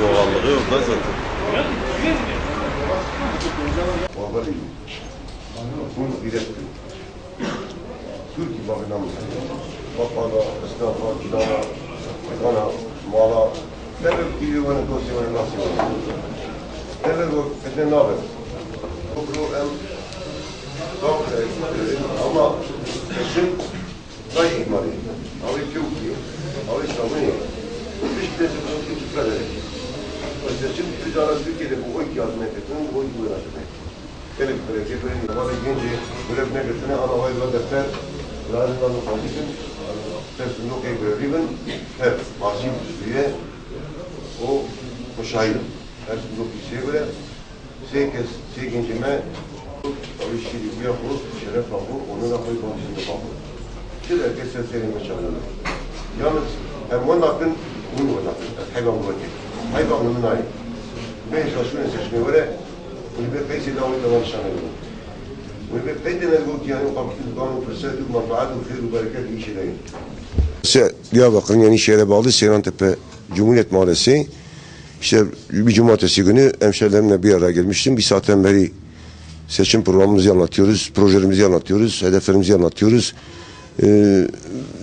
Doğallığı yok lan zaten. Babali. Bunu direttim. Türkiye bakıdan Papala, esnafa, kilana, kana, mala. Neler gidiyor bana dosya bana nasıl ne haber? Bu problem çok e, ama seçim daha ihmali. Abi çok iyi. Abi İslam'ı Hiç de sıkıntı dikkat edin. Seçim ticaret Türkiye'de bu oy kağıdına getirin, bu oy buyurasını. Gelip böyle getirin, bana böyle ne getirin, ana oy ve defter, Lazımdan da konuşun, teslim yok evlerimin, hep masif üye, o müşahidim. Sınıf bir şey böyle, sekiz, sekincime, o işi yapıp şeref alır, onunla koyu konusunda bakır. Siz erkek seslerini yaşanırlar. Yalnız hemen hakkın bunu olakır, hayvanlı vakit. Hayvanlının ayı. Ben şaşırın seçmeye göre, bunu bir peysi davet olan şanırlar. Diyarbakır'ın Yenişehir'e bağlı Seyrantepe Cumhuriyet Mahallesi. İşte bir cumartesi günü hemşerilerimle bir araya gelmiştim. Bir saatten beri seçim programımızı anlatıyoruz, projelerimizi anlatıyoruz, hedeflerimizi anlatıyoruz. Ee,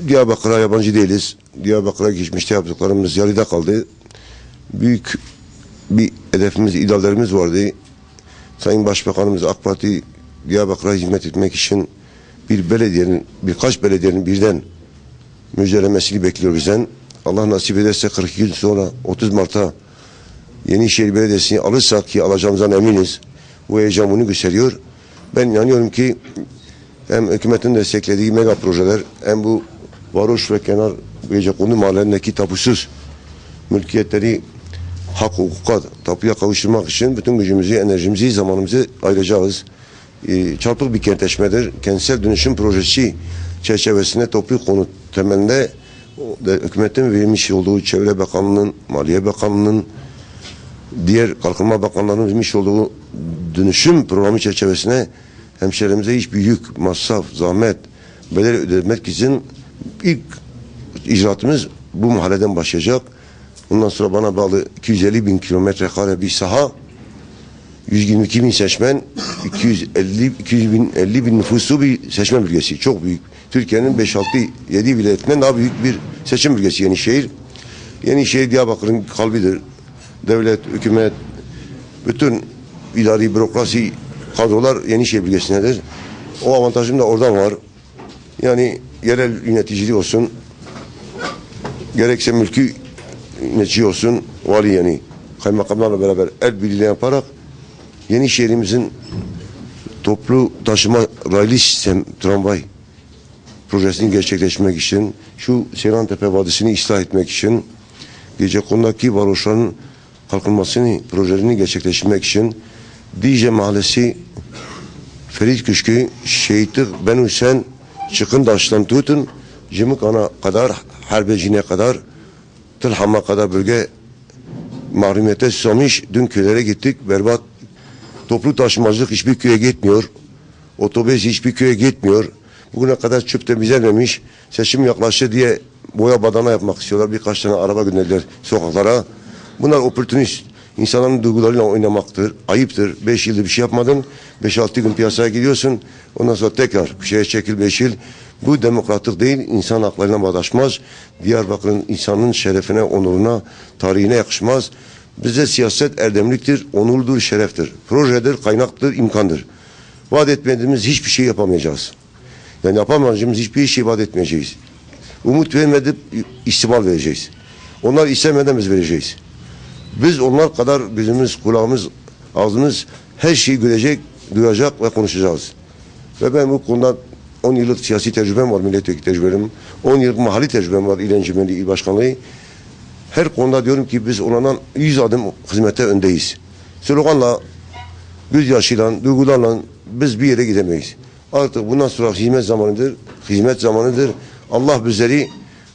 Diyarbakır'a yabancı değiliz. Diyarbakır'a geçmişte yaptıklarımız yarıda kaldı. Büyük bir hedefimiz, ideallerimiz vardı. Sayın Başbakanımız AK Parti Diyarbakır'a hizmet etmek için bir belediyenin, birkaç belediyenin birden müjdelemesini bekliyor bizden. Allah nasip ederse 42 gün sonra 30 Mart'ta Yenişehir Belediyesi'ni alırsak ki alacağımızdan eminiz. Bu heyecan gösteriyor. Ben inanıyorum ki hem hükümetin desteklediği mega projeler hem bu varoş ve kenar Gecekondu mahallelerindeki tapusuz mülkiyetleri hak hukuka tapuya kavuşturmak için bütün gücümüzü, enerjimizi, zamanımızı ayıracağız. Ee, çarpık bir kentleşmedir. Kentsel dönüşüm projesi çerçevesinde toplu konut temelinde hükümetin verilmiş olduğu Çevre Bakanlığı'nın, Maliye Bakanlığı'nın, diğer Kalkınma Bakanlığı'nın vermiş olduğu dönüşüm programı çerçevesine hemşehrilerimize hiçbir yük, masraf, zahmet, bedel ödemek için ilk icraatımız bu mahalleden başlayacak. Ondan sonra bana bağlı 250 bin kilometre kare bir saha, 122 bin seçmen, 250, 200 bin, 50 bin nüfuslu bir seçmen bölgesi. Çok büyük. Türkiye'nin 5-6, 7 vilayetinden daha büyük bir seçim bölgesi Yenişehir. Yenişehir Diyarbakır'ın kalbidir. Devlet, hükümet, bütün idari bürokrasi kadrolar Yenişehir bölgesindedir. O avantajım da oradan var. Yani yerel yöneticiliği olsun, gerekse mülki yönetici olsun, vali yani kaymakamlarla beraber el birliği yaparak yeni şehrimizin toplu taşıma raylı sistem tramvay projesini gerçekleştirmek için, şu Seyrantepe Vadisi'ni ıslah etmek için, Gecekondu'daki varoşların kalkınmasını, projelerini gerçekleştirmek için Dicle Mahallesi Ferit Küçkü, Şehitlik Ben Hüseyin, Çıkındaş'tan tutun, Cımıkan'a kadar, Harbeci'ne kadar, Tılham'a kadar bölge mahrumiyete susamış. Dün köylere gittik, berbat. Toplu taşımacılık hiçbir köye gitmiyor. Otobüs hiçbir köye gitmiyor. Bugüne kadar çöp temizlenmemiş. Seçim yaklaştı diye boya badana yapmak istiyorlar. Birkaç tane araba gönderdiler sokaklara. Bunlar oportunist. İnsanların duygularıyla oynamaktır. Ayıptır. Beş yıldır bir şey yapmadın. Beş altı gün piyasaya gidiyorsun. Ondan sonra tekrar şeye çekil beş yıl. Bu demokratik değil. insan haklarına bağdaşmaz. Diyarbakır'ın insanın şerefine, onuruna, tarihine yakışmaz. Bize siyaset erdemliktir, onurdur, şereftir. Projedir, kaynaktır, imkandır. Vaat etmediğimiz hiçbir şey yapamayacağız. Yani yapamayacağımız hiçbir şey vaat etmeyeceğiz. Umut vermedip istibal vereceğiz. Onlar istemeden biz vereceğiz. Biz onlar kadar gözümüz, kulağımız, ağzımız her şeyi görecek, duyacak ve konuşacağız. Ve ben bu konuda 10 yıllık siyasi tecrübem var, milletvekili tecrübem. 10 yıllık mahalli tecrübem var, il encümeni, il başkanlığı. Her konuda diyorum ki biz onlardan 100 adım hizmete öndeyiz. Sloganla, gözyaşıyla, duygularla biz bir yere gidemeyiz. Artık bundan sonra hizmet zamanıdır, hizmet zamanıdır. Allah bizleri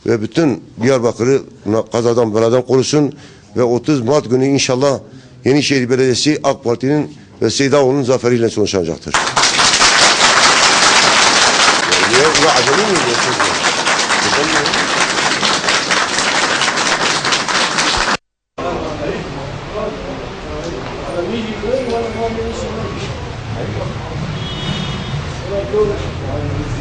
ve bütün Diyarbakır'ı kazadan beladan korusun ve 30 Mart günü inşallah Yenişehir Belediyesi AK Parti'nin ve Seydaoğlu'nun zaferiyle sonuçlanacaktır. Thank you.